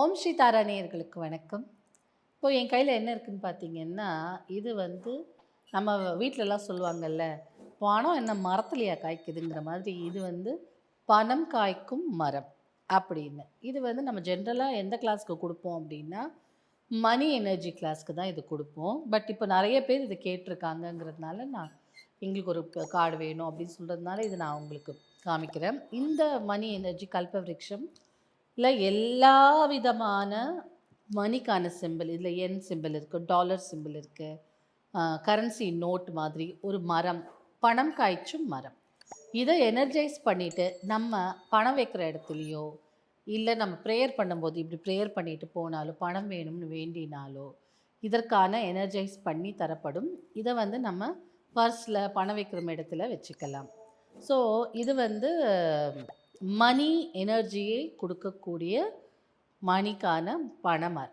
ஓம் ஸ்ரீ தாராணியர்களுக்கு வணக்கம். இப்போது என் கையில் என்ன இருக்குதுன்னு பார்த்தீங்கன்னா இது வந்து நம்ம வீட்டிலலாம் சொல்லுவாங்கல்ல பணம் என்ன மரத்துலையா காய்க்குதுங்கிற மாதிரி இது வந்து பணம் காய்க்கும் மரம் அப்படின்னு. இது வந்து நம்ம ஜென்ரலாக எந்த கிளாஸ்க்கு கொடுப்போம் அப்படின்னா மணி எனர்ஜி கிளாஸ்க்கு தான் இது கொடுப்போம். பட் இப்போ நிறைய பேர் இதை கேட்டிருக்காங்கங்கிறதுனால நான் எங்களுக்கு ஒரு கார்டு வேணும் அப்படின்னு சொல்கிறதுனால இது நான் உங்களுக்கு காமிக்கிறேன். இந்த மணி எனர்ஜி கல்பவருஷம் இல்லை எல்லா விதமான மணிக்கான சிம்பிள் இதில் என் சிம்பிள் இருக்குது டாலர் சிம்பிள் இருக்குது கரன்சி நோட் மாதிரி ஒரு மரம் பணம் காய்ச்சும் மரம். இதை எனர்ஜைஸ் பண்ணிவிட்டு நம்ம பணம் வைக்கிற இடத்துலையோ இல்லை நம்ம ப்ரேயர் பண்ணும்போது இப்படி ப்ரேயர் பண்ணிட்டு போனாலோ பணம் வேணும்னு வேண்டினாலோ இதற்கான எனர்ஜைஸ் பண்ணி தரப்படும். இதை வந்து நம்ம பர்ஸில் பணம் வைக்கிற இடத்துல வச்சுக்கலாம். ஸோ இது வந்து மணி எனர்ஜியை கொடுக்கக்கூடிய மணிக்கான பணமர்.